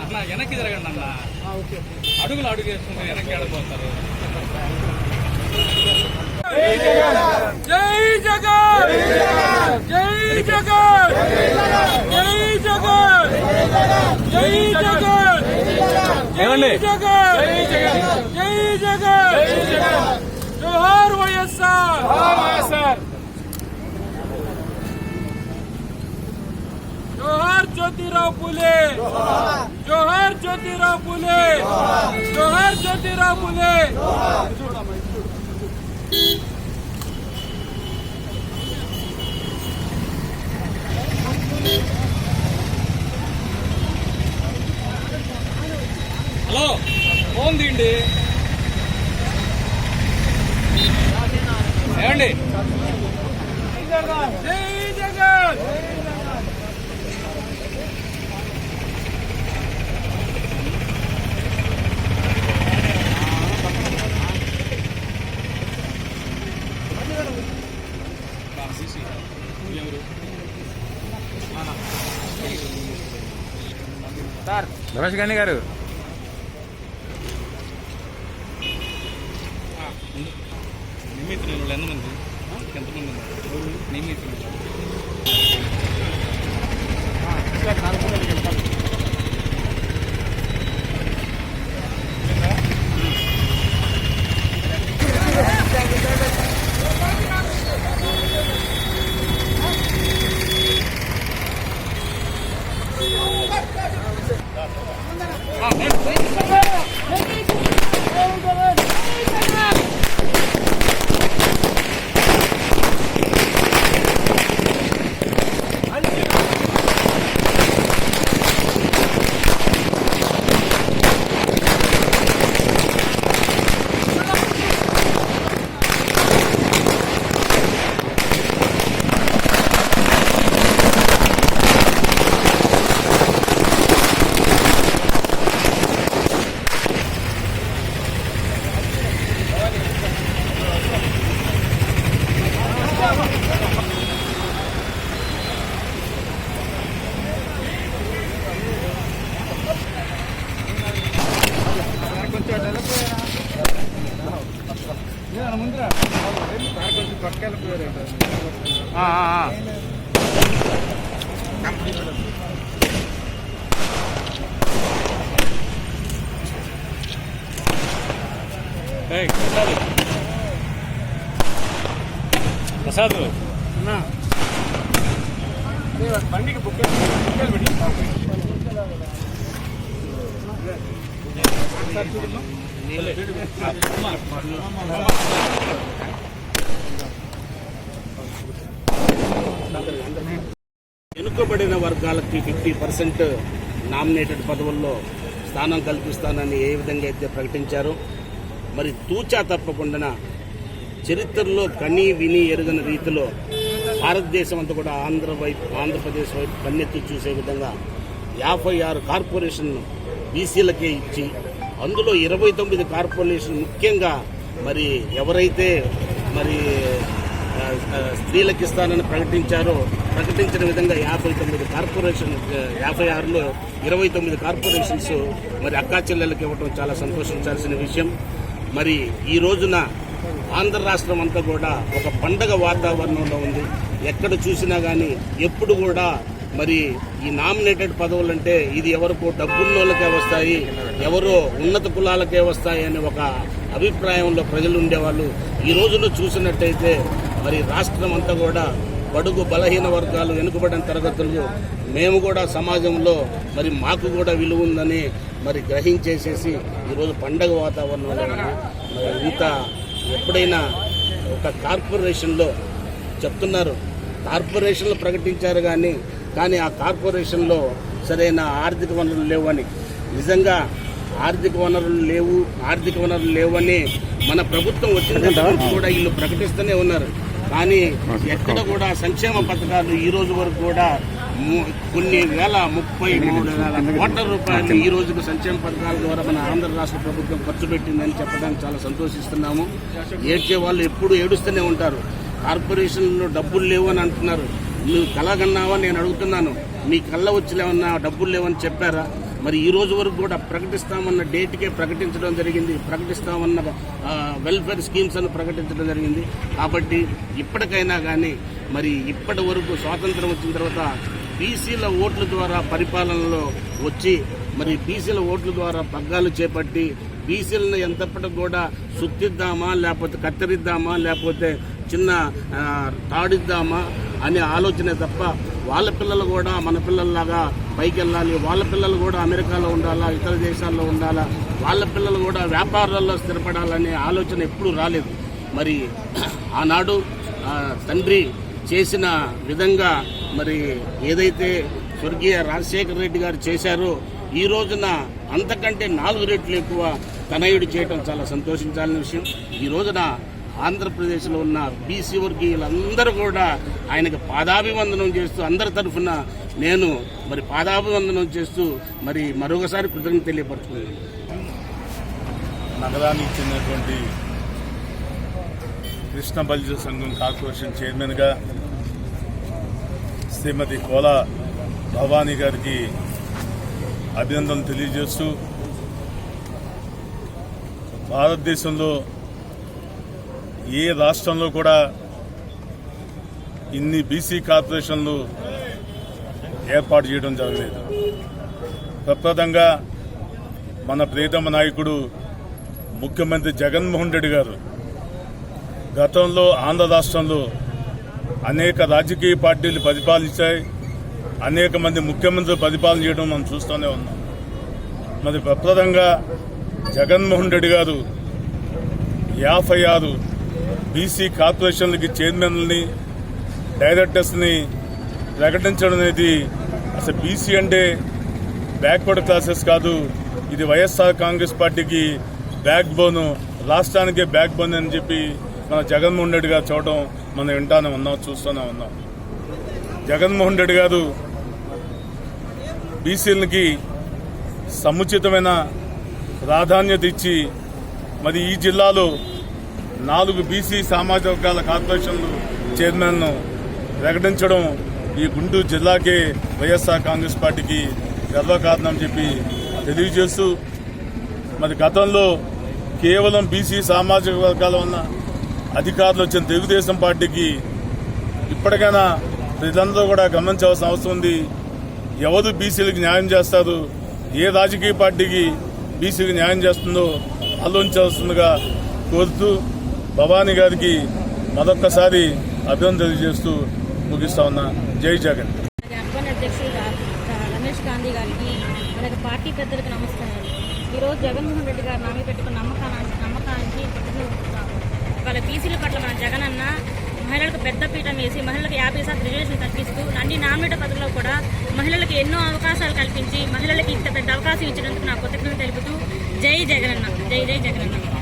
అన్న వెనక్కి తిరగండి అన్న అడుగులు అడుగు వేసుకుంటే వెనక్కి ఆడిపోతారు జై జగన్ జై జగన్ జై జగన్ జై జగన్ ఏమండి? జై జగన్ జై జగన్ జోహార్ వైఎస్ఆర్ వైఎస్ఆర్ జోహార్ జ్యోతిరావు పులే జోహార్ జ్యోతిరావు పులే జోహార్ జ్యోతిరావు పులే హలో ఫోన్ తీయండి ఏమండి జై జగన్ రమేష్ గండి గారు. నియమితులు వాళ్ళు ఎంతమంది ఎంతమంది ఉన్నారు? பிரசாத். அண்ணா வண்டிக்கு புக் பண்ணி వెనుకబడిన వర్గాలకి ఫిఫ్టీ పర్సెంట్ నామినేటెడ్ పదవుల్లో స్థానం కల్పిస్తానని ఏ విధంగా అయితే ప్రకటించారో మరి తూచా తప్పకుండా చరిత్రలో కని విని ఎరుగని రీతిలో భారతదేశం అంతా కూడా ఆంధ్ర వైపు ఆంధ్రప్రదేశ్ వైపు కన్నెత్తి చూసే విధంగా యాభై ఆరు కార్పొరేషన్ బీసీలకే ఇచ్చి అందులో ఇరవై తొమ్మిది కార్పొరేషన్ ముఖ్యంగా మరి ఎవరైతే మరి స్త్రీలకు ఇస్తానని ప్రకటించారో ప్రకటించిన విధంగా యాభై తొమ్మిది కార్పొరేషన్ యాభై ఆరులో ఇరవై తొమ్మిది కార్పొరేషన్స్ మరి అక్కా చెల్లెలకు ఇవ్వడం చాలా సంతోషించాల్సిన విషయం. మరి ఈ రోజున ఆంధ్ర రాష్ట్రం అంతా కూడా ఒక పండగ వాతావరణంలో ఉంది. ఎక్కడ చూసినా కానీ ఎప్పుడు కూడా మరి ఈ నామినేటెడ్ పదవులు అంటే ఇది ఎవరికో డబ్బున్నోళ్ళకే వస్తాయి ఎవరో ఉన్నత కులాలకే వస్తాయి అనే ఒక అభిప్రాయంలో ప్రజలు ఉండేవాళ్ళు. ఈ రోజులో చూసినట్టయితే మరి రాష్ట్రం అంతా కూడా బడుగు బలహీన వర్గాలు వెనుకబడిన తరగతులు మేము కూడా సమాజంలో మరి మాకు కూడా విలువ ఉందని మరి గ్రహించేసేసి ఈరోజు పండగ వాతావరణంలో మరి ఇంత ఎప్పుడైనా ఒక కార్పొరేషన్లో చెప్తున్నారు. కార్పొరేషన్లు ప్రకటించారు కానీ కానీ ఆ కార్పొరేషన్లో సరైన ఆర్థిక వనరులు లేవని. నిజంగా ఆర్థిక వనరులు లేవు ఆర్థిక వనరులు లేవని మన ప్రభుత్వం వచ్చిన కూడా వీళ్ళు ప్రకటిస్తూనే ఉన్నారు. కానీ ఎక్కడ కూడా సంక్షేమ పథకాలు ఈ రోజు వరకు కూడా కొన్ని వేల ముప్పై మూడు వేల కోట్ల రూపాయలు ఈ రోజుకు సంక్షేమ పథకాల ద్వారా మన ఆంధ్ర రాష్ట్ర ప్రభుత్వం ఖర్చు పెట్టిందని చెప్పడానికి చాలా సంతోషిస్తున్నాము. ఏడ్చే వాళ్ళు ఎప్పుడు ఏడుస్తూనే ఉంటారు. కార్పొరేషన్లో డబ్బులు లేవు అని అంటున్నారు. నువ్వు కలగన్నావా నేను అడుగుతున్నాను. మీ కళ్ళ వచ్చి లేవన్నా డబ్బులు లేవని చెప్పారా? మరి ఈ రోజు వరకు కూడా ప్రకటిస్తామన్న డేట్కే ప్రకటించడం జరిగింది. ప్రకటిస్తామన్న వెల్ఫేర్ స్కీమ్స్ అని ప్రకటించడం జరిగింది. కాబట్టి ఇప్పటికైనా కానీ మరి ఇప్పటి వరకు స్వాతంత్రం వచ్చిన తర్వాత బీసీల ఓట్ల ద్వారా పరిపాలనలో వచ్చి మరి బీసీల ఓట్ల ద్వారా పగ్గాలు చేపట్టి బీసీలను ఎంతప్పటికి కూడా సుత్తిద్దామా లేకపోతే కత్తిరిద్దామా లేకపోతే చిన్న తాడిద్దామా అనే ఆలోచనే తప్ప వాళ్ళ పిల్లలు కూడా మన పిల్లల్లాగా పైకి వెళ్ళాలి. వాళ్ళ పిల్లలు కూడా అమెరికాలో ఉండాలా ఇతర దేశాల్లో ఉండాలా? వాళ్ళ పిల్లలు కూడా వ్యాపారాల్లో స్థిరపడాలనే ఆలోచన ఎప్పుడూ రాలేదు. మరి ఆనాడు తండ్రి చేసిన విధంగా మరి ఏదైతే స్వర్గీయ రాజశేఖర రెడ్డి గారు చేశారో ఈ రోజున అంతకంటే నాలుగు రెట్లు ఎక్కువ తనయుడు చేయటం చాలా సంతోషించాలని విషయం. ఈ రోజున ఆంధ్రప్రదేశ్లో ఉన్న బీసీ వర్గీయులందరూ కూడా ఆయనకు పాదాభివందనం చేస్తూ అందరి తరఫున నేను మరి పాదాభివందనం చేస్తూ మరి మరొకసారి కృతజ్ఞత తెలియపరుచుకున్నాను నగరానికి చెందినటువంటి కృష్ణ బలిజ సంఘం కార్పొరేషన్ చైర్మన్గా శ్రీమతి కోలా భవానీ గారికి అభినందనలు తెలియజేస్తూ భారతదేశంలో ఏ రాష్ట్రంలో కూడా ఇన్ని బీసీ కార్పొరేషన్లు ఏర్పాటు చేయడం జరగలేదు. ప్రప్రదంగా మన ప్రియతమ నాయకుడు ముఖ్యమంత్రి జగన్మోహన్ రెడ్డి గారు గతంలో ఆంధ్ర రాష్ట్రంలో అనేక రాజకీయ పార్టీలు పరిపాలించాయి. అనేక మంది ముఖ్యమంత్రులు పరిపాలన చేయడం మనం చూస్తూనే ఉన్నాం. మరి ప్రప్రదంగా జగన్మోహన్ రెడ్డి గారు యాభై ఆరు బీసీ కార్పొరేషన్లకి చైర్మన్లని డైరెక్టర్స్ని ప్రకటించడం అనేది అసలు బీసీ అంటే బ్యాక్వర్డ్ క్లాసెస్ కాదు. ఇది వైఎస్ఆర్ కాంగ్రెస్ పార్టీకి బ్యాక్ బోన్ రాష్ట్రానికే బ్యాక్ బోన్ అని చెప్పి మన జగన్మోహన్ రెడ్డి గారు చూడటం మనం వింటానే ఉన్నాం చూస్తూనే ఉన్నాం. జగన్మోహన్ రెడ్డి గారు బీసీలకి సముచితమైన ప్రాధాన్యత ఇచ్చి మరి ఈ జిల్లాలో నాలుగు బీసీ సామాజిక వర్గాల కార్పొరేషన్లు చైర్మన్ను ప్రకటించడం ఈ గుంటూరు జిల్లాకే వైఎస్ఆర్ కాంగ్రెస్ పార్టీకి గర్వకారణం అని చెప్పి తెలియజేస్తూ మరి గతంలో కేవలం బీసీ సామాజిక వర్గాల ఉన్న అధికారులు వచ్చిన తెలుగుదేశం పార్టీకి ఇప్పటికైనా ప్రజలందరూ కూడా గమనించవలసిన అవసరం ఉంది. ఎవరు బీసీలకు న్యాయం చేస్తారు? ఏ రాజకీయ పార్టీకి బీసీకి న్యాయం చేస్తుందో ఆలోచించవలసిందిగా కోరుతూ భవానీ గారికి మరొక్కసారి అభినందన తెలియజేస్తూ ముగిస్తా ఉన్నా. జై జగన్. అర్బన్ అధ్యక్షులు రమేష్ గాంధీ గారికి అలాగే పార్టీ పెద్దలకు నమస్కారాలు. ఈరోజు జగన్మోహన్ రెడ్డి గారు నామి పెట్టుకున్న నమ్మకానికి నమ్మకానికి వాళ్ళ బీసీల పట్ల మన జగన్ అన్న మహిళలకు పెద్ద పీఠం వేసి మహిళలకు యాభై శాతం రిజర్వేషన్ కల్పిస్తూ అన్ని నామినేట పదవుల్లో కూడా మహిళలకు ఎన్నో అవకాశాలు కల్పించి మహిళలకు ఇంత పెద్ద అవకాశం ఇచ్చినందుకు నా కృతజ్ఞతలు తెలుపుతూ జై జగనన్న జై జై జగనన్న